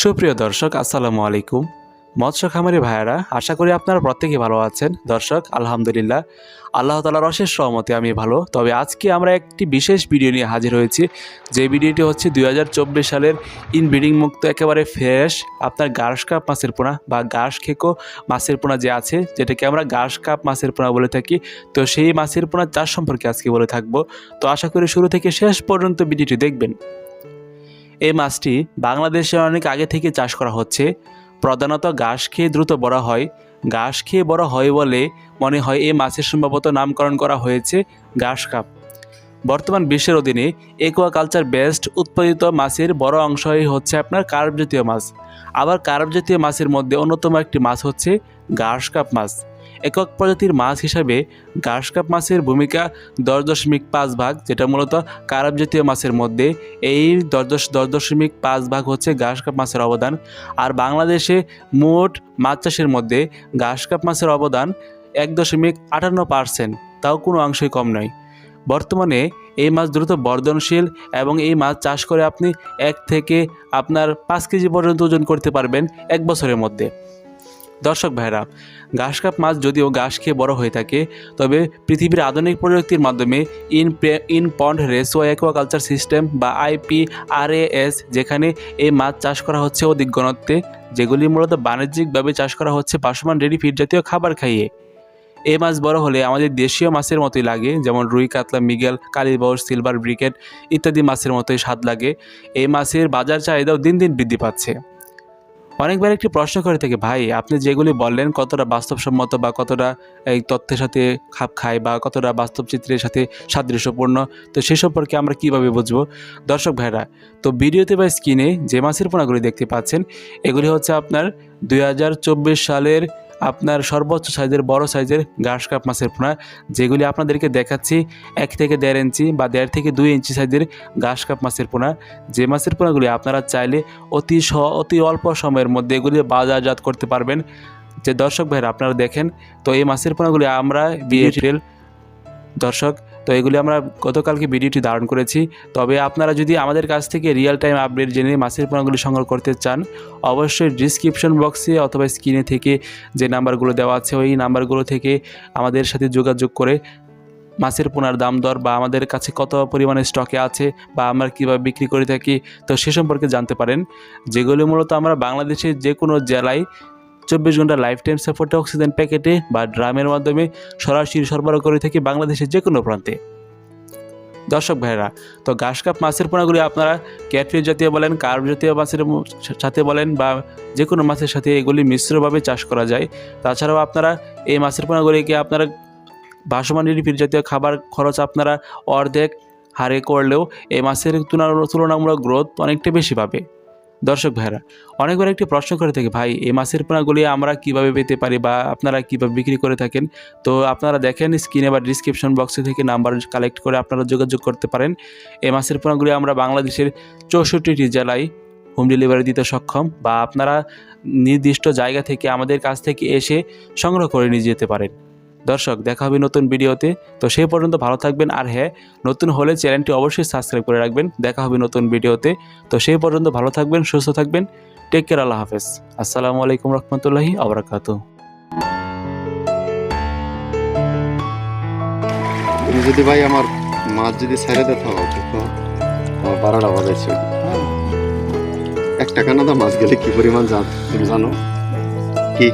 সুপ্রিয় দর্শক, আসসালামু আলাইকুম। মৎস্য খামারি ভাইয়ারা, আশা করি আপনারা প্রত্যেকে ভালো আছেন। দর্শক, আলহামদুলিল্লাহ, আল্লাহ তালার অশেষ সহমতে আমি ভালো। তবে আজকে আমরা একটি বিশেষ ভিডিও নিয়ে হাজির হয়েছি। যে ভিডিওটি হচ্ছে দুই হাজার চব্বিশ সালের ইনব্রিডিং মুক্ত, একেবারে ফ্রেশ, আপনার গার্স কাপ মাছের পোনা বা গার্স খেকো মাছের পোনা যে আছে, যেটাকে আমরা গার্স কাপ মাছের পোনা বলে থাকি। তো সেই মাছের পোনা চাষ সম্পর্কে আজকে বলে থাকব। তো আশা করি শুরু থেকে শেষ পর্যন্ত ভিডিওটি দেখবেন। এই মাছটি বাংলাদেশে অনেক আগে থেকে চাষ করা হচ্ছে। প্রধানত ঘাস খেয়ে দ্রুত বড় হয়। ঘাস খেয়ে বড় হয় বলে মনে হয় এই মাছের সম্ভবত নামকরণ করা হয়েছে ঘাস কাপ। বর্তমান বিশ্বের অধীনে একুয়াকালচার বেস্ট উৎপাদিত মাছের বড় অংশই হচ্ছে আপনার কার্ব জাতীয় মাছ। আবার কার্ব জাতীয় মাছের মধ্যে অন্যতম একটি মাছ হচ্ছে ঘাস কাপ মাছ। একক প্রজাতির মাছ হিসাবে ঘাস কাপ মাছের ভূমিকা দশ দশমিক পাঁচ ভাগ, যেটা মূলত কারাব জাতীয় মাছের মধ্যে। এই দশ দশ দশ দশমিক পাঁচ ভাগ হচ্ছে ঘাস কাপ মাছের অবদান। আর বাংলাদেশে মোট মাছ চাষের মধ্যে ঘাস কাপ মাছের অবদান এক দশমিক আটান্ন পার্সেন্ট, তাও কোনো অংশই কম নয়। বর্তমানে এই মাছ দ্রুত বর্ধনশীল এবং এই মাছ চাষ করে আপনি এক থেকে আপনার পাঁচ কেজি পর্যন্ত ওজন করতে পারবেন এক বছরের মধ্যে। দর্শক ভাইরা, ঘাস কাপ মাছ যদিও ঘাস খেয়ে বড় হয়ে থাকে, তবে পৃথিবীর আধুনিক প্রযুক্তির মাধ্যমে in in pond raceway aquaculture system বা আইপি আরএএস যেখানে এই মাছ চাষ করা হচ্ছে অধিক ঘনত্বে, যেগুলি মূলত বাণিজ্যিকভাবে চাষ করা হচ্ছে পাশমান রেডি ফিড জাতীয় খাবার খাইয়ে। এই মাছ বড় হলে আমাদের দেশীয় মাছের মতোই লাগে, যেমন রুই, কাতলা, মিগেল কালিবর সিলভার, ব্রিকেট ইত্যাদি মাছের মতোই স্বাদ লাগে। এই মাছের বাজার চাহিদাও দিন দিন বৃদ্ধি পাচ্ছে। অনেকবার একটি প্রশ্ন করে থাকে, ভাই, আপনি যেগুলি বললেন কতটা বাস্তবসম্মত বা কতটা এই তথ্যের সাথে খাপ খায় বা কতটা বাস্তব চিত্রের সাথে সাদৃশ্যপূর্ণ? তো সে সম্পর্কে আমরা কীভাবে বুঝব? দর্শক ভাইরা, তো ভিডিওতে বা স্ক্রিনে যে মাছের পোনাগুলি দেখতে পাচ্ছেন, এগুলি হচ্ছে আপনার দু হাজার চব্বিশ সালের আপনার সর্বোচ্চ সাইজের বড় সাইজের ঘাস কাপ মাছের পোনা যেগুলি আপনাদেরকে দেখাচ্ছি এক থেকে দেড় ইঞ্চি বা দেড় থেকে দুই ইঞ্চি সাইজের ঘাস কাপ মাছের পোনা। যে মাছের পোনাগুলি আপনারা চাইলে অতি স অতি অল্প সময়ের মধ্যে এগুলি বাজারজাত করতে পারবেন। যে দর্শক ভাইরা আপনারা দেখেন তো এই মাছের পোনাগুলি আমরা বিএটিএল দর্শক তো এগুলি আমরা গতকালকে ভিডিওটি ধারণ করেছি। তবে আপনারা যদি আমাদের কাছ থেকে রিয়েল টাইম আপডেট জেনে মাছের পোনাগুলি সংগ্রহ করতে চান, অবশ্যই ডিসক্রিপশন বক্সে অথবা স্ক্রিনে থেকে যে নাম্বারগুলো দেওয়া আছে, ওই নাম্বারগুলো থেকে আমাদের সাথে যোগাযোগ করে মাছের পোনার দাম দর বা আমাদের কাছে কত পরিমাণে স্টকে আছে বা আমরা কীভাবে বিক্রি করে থাকি, তো সে সম্পর্কে জানতে পারেন। যেগুলো মূলত আমরা বাংলাদেশের যে কোনো জেলায় চব্বিশ ঘণ্টা লাইফ টাইম সাপোর্টে অক্সিজেন প্যাকেটে বা ড্রামের মাধ্যমে সরাসরি সরবরাহ করে থাকি বাংলাদেশের যে কোনো প্রান্তে। দর্শক ভাইরা তো ঘাস কাপ মাছের পোনাগুলি আপনারা ক্যাটফিশ জাতীয় বলেন কার্ভ জাতীয় মাছের সাথে বলেন বা যে কোনো মাছের সাথে এগুলি মিশ্রভাবে চাষ করা যায়। তাছাড়াও আপনারা এই মাছের পোনাগুলিকে আপনারা ভাসমান রিফির জাতীয় খাবার খরচ আপনারা অর্ধেক হারে করলেও এই মাছের তুলনা- তুলনামূলক গ্রোথ অনেকটা বেশি পাবে। দর্শক ভাইরা অনেকবার একটি প্রশ্ন করে থাকি, ভাই, এই মাছের পোনাগুলি আমরা কীভাবে পেতে পারি বা আপনারা কীভাবে বিক্রি করে থাকেন? তো আপনারা দেখেন স্ক্রিনে বা ডিসক্রিপশন বক্সে থেকে নাম্বার কালেক্ট করে আপনারা যোগাযোগ করতে পারেন। এই মাছের পোনাগুলি আমরা বাংলাদেশের চৌষট্টিটি জেলায় হোম ডেলিভারি দিতে সক্ষম বা আপনারা নির্দিষ্ট জায়গা থেকে আমাদের কাছ থেকে এসে সংগ্রহ করে নিয়ে যেতে পারেন। দর্শক দেখা হবে নতুন ভিডিওতে। তো সেই পর্যন্ত ভালো থাকবেন। আর হ্যাঁ নতুন হলে চ্যানেলটি অবশ্যই সাবস্ক্রাইব করে রাখবেন। দেখা হবে নতুন ভিডিওতে। তো সেই পর্যন্ত ভালো থাকবেন সুস্থ থাকবেন। টেক কেয়ার আল্লাহ হাফেজ। আসসালামু আলাইকুম রহমতুল্লাহি আবরাকাতু তুমি যদি ভাই আমার মাছ যদি ছেড়ে দিতে হবে তো আমার বারোটা বাজাইছে এক টাকা না দা মাছ গেলে কি পরিমাণ জান তুমি জানো? কি।